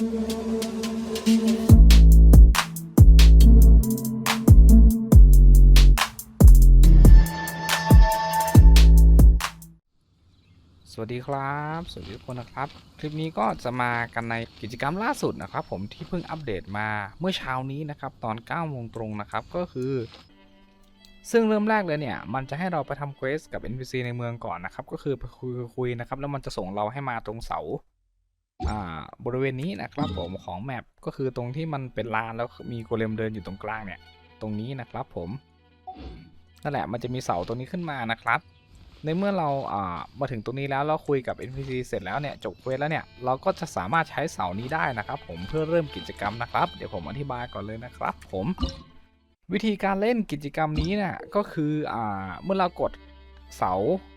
สวัสดีครับ สวัสดีทุกคนนะครับ คลิปนี้ก็จะมากันในกิจกรรมล่าสุดนะครับ ผมที่เพิ่งอัปเดตมาเมื่อเช้านี้นะครับ ตอน9โมงตรงนะครับก็คือ ซึ่งเริ่มแรกเลยเนี่ย มันจะให้เราไปทำเควสกับ NPC ในเมืองก่อนนะครับ ก็คือไปคุยคุยนะครับ แล้วมันจะส่งเราให้มาตรงเสาอ่า บริเวณนี้นะครับผมของแมปก็คือตรงที่มันเป็นลานแล้วมีโกเลมเดินอยู่ตรงกลางเนี่ย ตรงนี้นะครับผมนั่นแหละมันจะมีเสาตรงนี้ขึ้นมานะครับ ในเมื่อเราอ่ามาถึงตรงนี้แล้วเราคุยกับ NPC เสร็จแล้วเนี่ยจบเวสแล้วเนี่ยเราก็จะสามารถใช้เสานี้ได้นะครับ ผมเพื่อเริ่มกิจกรรมนะครับ เดี๋ยวผมอธิบายก่อนเลยนะครับ ผมวิธีการเล่นกิจกรรมนี้เนี่ยก็คืออ่าเมื่อเรากดเสา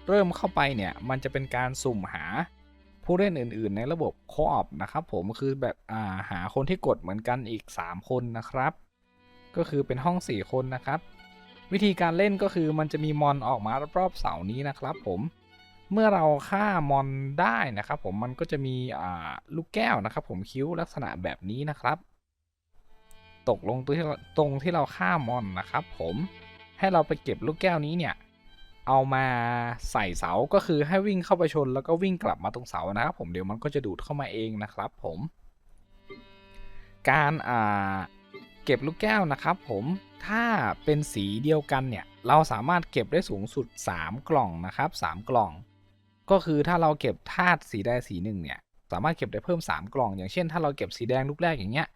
เริ่มเข้าไปเนี่ยมันจะเป็นการสุ่มหา ผู้เล่นอื่นๆ ในระบบโคออปนะครับผมคือแบบาหาคนที่กดเหมือนกันอีก 3 คนนะครับ ก็คือเป็นห้อง 4 คนนะครับ วิธีการเล่นก็คือมันจะมีมอนออกมารอบๆเสานี้นะครับผมเมื่อเราฆ่ามอนได้นะครับ ผมมันก็จะมีลูกแก้วนะครับ ผมคิ้วลักษณะแบบนี้นะครับ ตกลงตรงที่เราฆ่ามอนนะครับ ผมให้เราไปเก็บลูกแก้วนี้เนี่ย เอามาใส่เสาก็คือให้วิ่งเข้าไปชนแล้วก็วิ่งกลับมาตรงเสานะครับผมเดี๋ยวมันก็จะดูดเข้ามาเองนะครับผม การอ่าเก็บลูกแก้วนะครับผมถ้าเป็นสีเดียวกันเนี่ยเราสามารถเก็บได้สูงสุด 3 กล่องนะครับ 3 กล่อง ก็คือถ้าเราเก็บธาตุสีใดสีหนึ่งเนี่ยสามารถเก็บได้เพิ่ม 3 กล่อง อย่างเช่น ถ้าเราเก็บสีแดงลูกแรกอย่างเงี้ย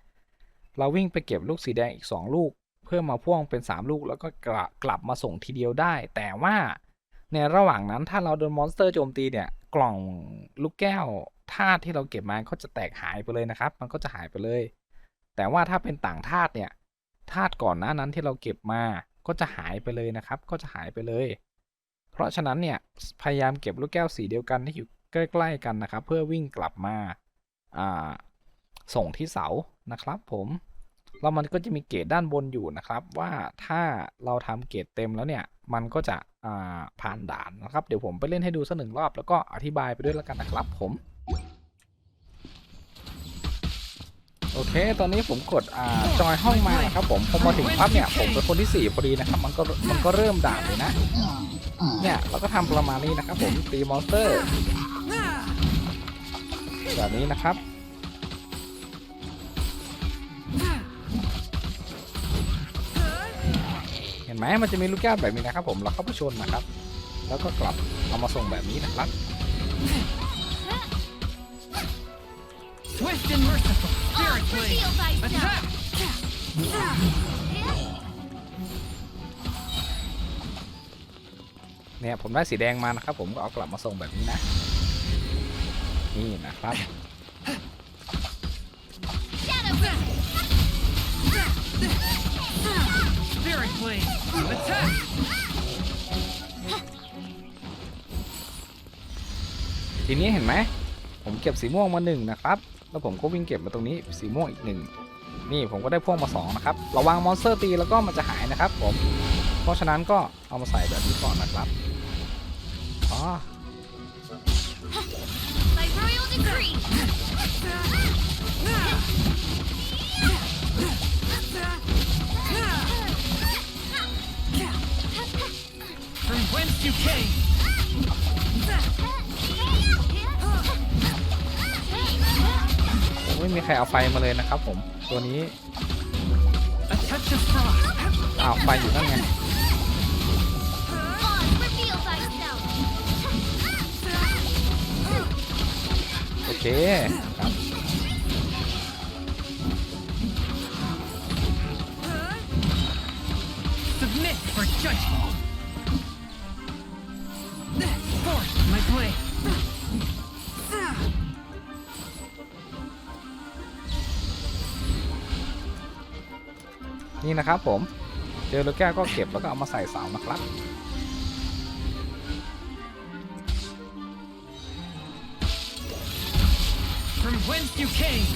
เราวิ่งไปเก็บลูกสีแดงอีก 2 ลูก เพิ่มมาพ่วงเป็น 3 ลูกแล้วก็กลับกลับมาส่งทีเดียวได้ แต่ว่าในระหว่างนั้นถ้าเราโดนมอนสเตอร์โจมตีเนี่ยกล่องลูกแก้วธาตุที่เราเก็บมาก็จะแตกหายไปเลยนะครับ มันก็จะหายไปเลย แต่ว่าถ้าเป็นต่างธาตุเนี่ยธาตุก่อนหน้านั้นที่เราเก็บมาก็จะหายไปเลยนะครับ ก็จะหายไปเลย เพราะฉะนั้นเนี่ยพยายามเก็บลูกแก้วสีเดียวกันที่อยู่ใกล้ๆกันนะครับ เพื่อวิ่งกลับมาส่งที่เสานะครับผม แล้วมันก็จะมีเกรดด้านบนอยู่นะครับ ว่าถ้าเราทำเกรดเต็มแล้วเนี่ย มันก็จะผ่านด่านนะครับ เดี๋ยวผมไปเล่นให้ดูสักหนึ่งรอบแล้วก็อธิบายไปด้วยแล้วกันนะครับผมโอเค ตอนนี้ผมกดอ่าจอยห้องมานะครับผม พอมาถึงปั๊บเนี่ย ผมเป็นคนที่สี่พอดีนะครับ มันก็มันก็เริ่มด่านเลยนะ เนี่ยเราก็ทำประมาณนี้นะครับผมตีมอนสเตอร์ แบบนี้นะครับ ไหมมันจะมีลูกแก้วแบบนี้นะครับ ผมเราเข้าไปชนนะครับ แล้วก็กลับเอามาส่งแบบนี้นะครับ Swift and merciful, spirit blade, Reveal thyself. attack! เนี่ยผมได้สีแดงมานะครับ ผมก็เอากลับมาส่งแบบนี้นะ นี่นะครับ Shadow Burst. Spirit blade, attack! ทีนี้เห็นไหม ผมเก็บสีม่วงมาหนึ่งนะครับ แล้วผมก็วิ่งเก็บมาตรงนี้สีม่วงอีกหนึ่งนี่ผมก็ได้พ่วงมาสองนะครับ ระวังมอนสเตอร์ตีแล้วก็มันจะหายนะครับผม เพราะฉะนั้นก็เอามาใส่แบบนี้ก่อนนะครับ อ๋อ ไม่มีใครเอาไฟมาเลยนะครับผมตัวนี้ a touch of frost. อ้าวไฟอยู่นั่นไงโอเคครับ นี่นะครับผม เจอลูกแก้วก็เก็บแล้วก็เอามาใส่เสานะครับ From whence you came,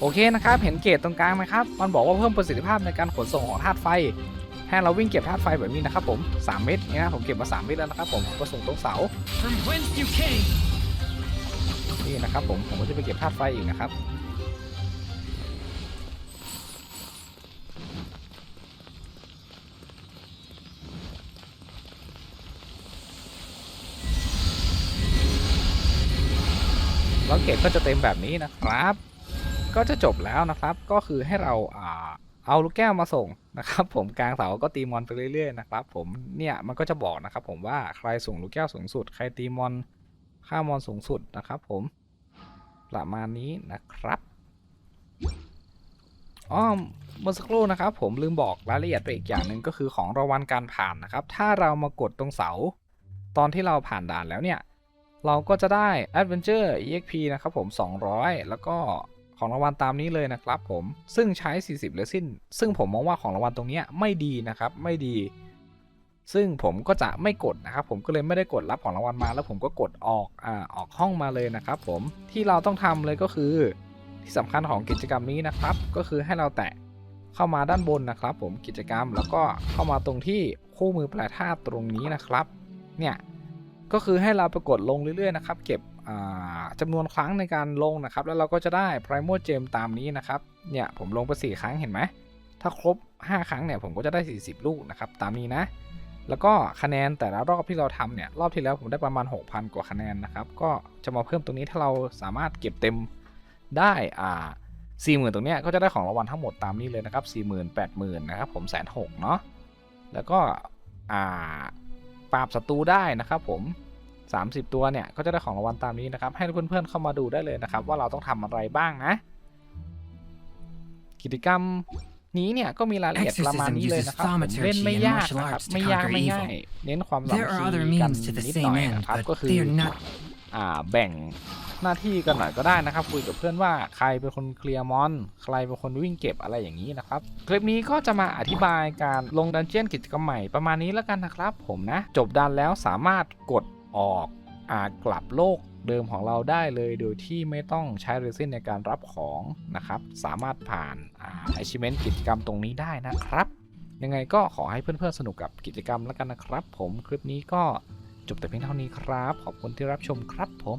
โอเคนะครับ เห็นเกตตรงกลางไหมครับ มันบอกว่าเพิ่มประสิทธิภาพในการขนส่งของธาตุไฟ ให้เราวิ่งเก็บธาตุไฟแบบนี้นะครับผม 3 เม็ดเนี่ยนะผมเก็บมา 3 เม็ดแล้วนะครับผมก็ส่งตรงเสา From whence you came. นี่นะครับผม ผมก็จะไปเก็บธาตุไฟอีกนะครับแล้วเกตก็จะเต็มแบบนี้นะครับ ก็จะจบแล้วนะครับ ก็คือให้เราอ่าเอาลูกแก้วมาส่งนะครับ ผมกลางเสาก็ตีมอนไปเรื่อยๆนะครับ ผมเนี่ยมันก็จะบอกนะครับ ผมว่าใครส่งลูกแก้วสูงสุด ใครตีมอนค่ามอนสูงสุดนะครับ ผมประมาณนี้นะครับอ้อเมื่อสักครู่นะครับ ผมลืมบอกรายละเอียดไปอีกอย่างหนึ่งก็คือของรางวัลการผ่านนะครับ ถ้าเรามากดตรงเสา ตอนที่เราผ่านด่านแล้วเนี่ย เราก็จะได้ Adventure EXP นะครับผม 200 แล้วก็ ของรางวัลตามนี้เลยนะครับผมซึ่งใช้ 40เลซินซึ่งผมมองว่าของรางวัลตรงเนี้ยไม่ดีนะครับไม่ดี ซึ่งผมก็จะไม่กดนะครับ ผมก็เลยไม่ได้กดรับของรางวัลมาแล้วผมก็กดออกอ่าออกห้องมาเลยนะครับ ผมที่เราต้องทำเลยก็คือ ที่สำคัญของกิจกรรมนี้นะครับ ก็คือให้เราแตะเข้ามาด้านบนนะครับ ผมกิจกรรมแล้วก็เข้ามาตรงที่คู่มือแปลธาตุตรงนี้นะครับ เนี่ยก็คือให้เราไปกดลงเรื่อยๆนะครับ เก็บ จำนวนครั้งในการลงนะครับ แล้วเราก็จะได้ Primo Gem ตามนี้นะครับ เนี่ยผมลงไป 4 ครั้งเห็นไหม ถ้าครบ 5 ครั้งเนี่ยผมก็จะได้ 40 ลูกนะครับ ตามนี้นะ แล้วก็คะแนนแต่ละรอบที่เราทำเนี่ย รอบที่แล้วผมได้ประมาณ 6,000 กว่าคะแนนนะครับ ก็จะมาเพิ่มตรงนี้ถ้าเราสามารถเก็บเต็มได้อ่า40,000ตรงเนี้ยก็จะได้ของรางวัลทั้งหมดตามนี้เลยนะครับ40,000 80,000นะครับผมแสนหกเนาะ แล้วก็อ่าปราบศัตรูได้นะครับผม 30 ตัวเนี่ยก็จะได้ของรางวัลตามนี้นะครับ ให้เพื่อนๆเข้ามาดูได้เลยนะครับ ว่าเราต้องทำอะไรบ้างนะ กิจกรรมนี้เนี่ยก็มีรายละเอียดประมาณนี้เลยนะครับผมเล่นไม่ยากนะครับไม่ยากไม่ง่ายเน้นความสามั There ค are คี other กัน means to the นิด same หน่อย end, นะครับ but ก็คือ they are not อ่าแบ่งหน้าที่กันหน่อยก็ได้นะครับ คุยกับเพื่อนว่าใครเป็นคนเคลียร์มอน ใครเป็นคนวิ่งเก็บอะไรอย่างนี้นะครับ คลิปนี้ก็จะมาอธิบายการลงดันเจียนกิจกรรมใหม่ประมาณนี้แล้วกันนะครับ ผมนะ จบดันแล้วสามารถกด ออกอากลับโลกเดิมของเราได้เลยโดยที่ไม่ต้องใช้เรซินในการรับของนะครับ สามารถผ่านอา achievement กิจกรรมตรงนี้ได้นะครับ ยังไงก็ขอให้เพื่อนๆสนุกกับกิจกรรมแล้วกันนะครับ ผมคลิปนี้ก็จบแต่เพียงเท่านี้ครับ ขอบคุณที่รับชมครับผม